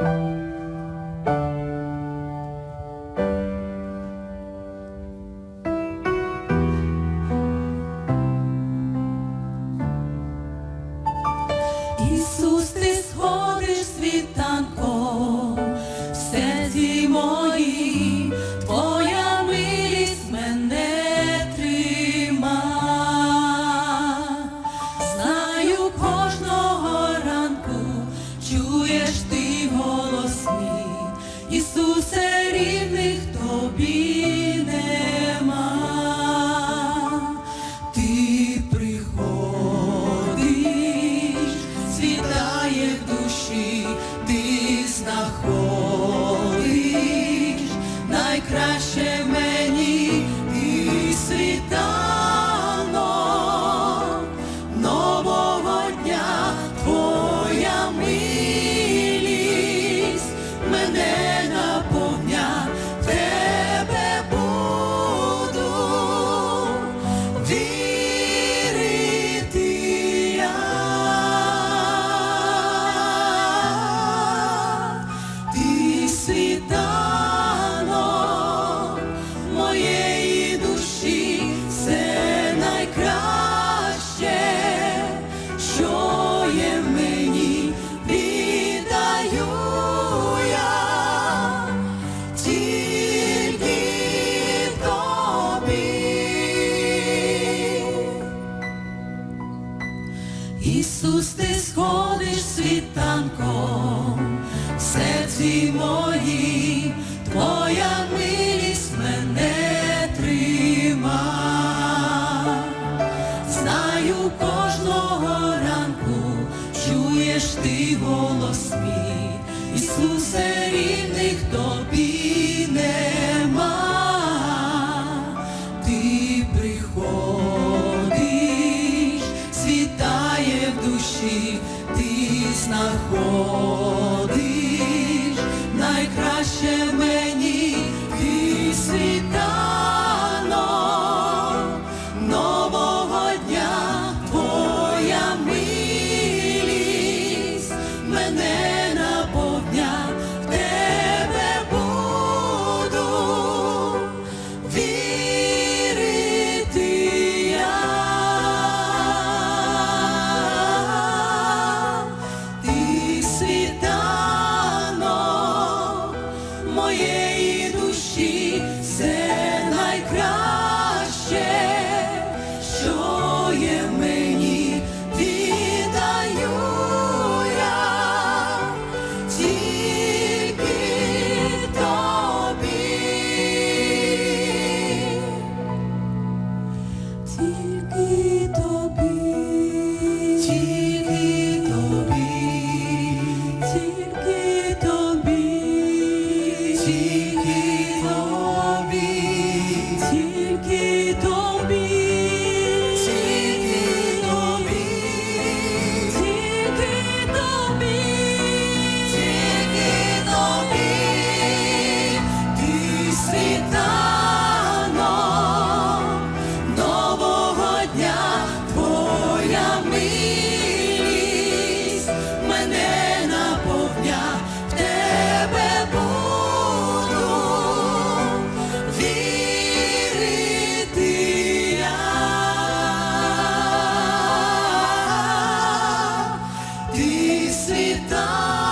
Bye. немає в душі, ти знаходиш найкраще в мені ти світа. Ісус, ти сходиш світанком, в серці мої, Твоя милість мене трима, знаю кожного ранку, чуєш ти голос мій, Ісусе рівних тобі. душі ти знаходиш найкраще мене. моєї душі. світа.